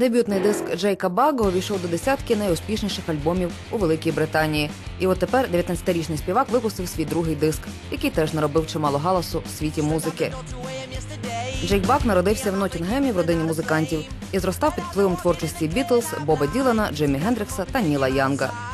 Дебютний диск Джейка Баго увійшов до десятки найуспішніших альбомів у Великій Британії. І от тепер 19-річний співак випустив свій другий диск, який теж наробив чимало галасу в світі музики. Джейк Бак народився в Нотінгемі в родині музикантів і зростав під впливом творчості Бітлз, Боба Ділана, Джиммі Гендрикса та Ніла Янга.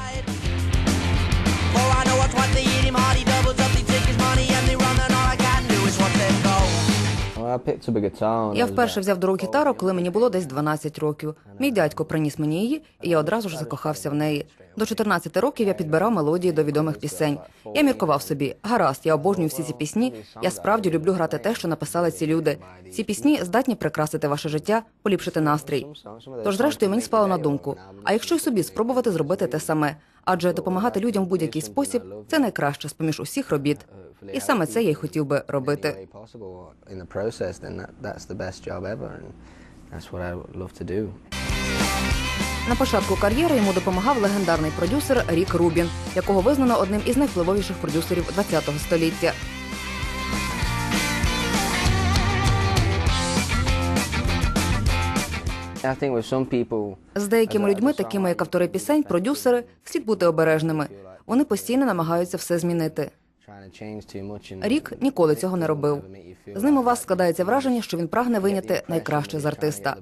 Я вперше взяв до рук гітару, коли мені було десь 12 років. Мій дядько приніс мені її, і я одразу ж закохався в неї. До 14 років я підбирав мелодії до відомих пісень. Я міркував собі, гаразд, я обожнюю всі ці пісні. Я справді люблю грати те, що написали ці люди. Ці пісні здатні прикрасити ваше життя, поліпшити настрій. Тож, зрештою, мені спало на думку: а якщо й собі спробувати зробити те саме? Адже допомагати людям в будь-який спосіб це найкраще з поміж усіх робіт. І саме це я й хотів би робити. На початку кар'єри йому допомагав легендарний продюсер Рік Рубін, якого визнано одним із найвпливовіших продюсерів ХХ століття. З деякими людьми, такими як автори пісень, продюсери, слід бути обережними. Вони постійно намагаються все змінити. Рік ніколи цього не робив. З ним у вас складається враження, що він прагне виняти найкраще з артиста.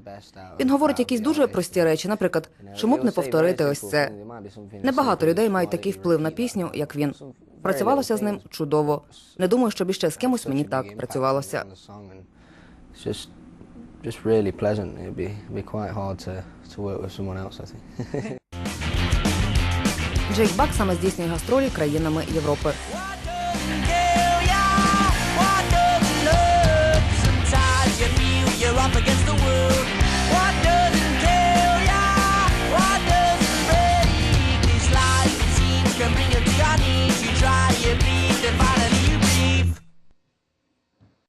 Він говорить якісь дуже прості речі, наприклад, чому б не повторити ось це. Небагато людей мають такий вплив на пісню, як він. Працювалося з ним чудово. Не думаю, щоб іще з кимось мені так працювалося. It's just, just really pleasant. It'd be, be quite hard to, to work with someone else, I think. Джейк Бак саме здійснює гастролі країнами Європи. What doesn't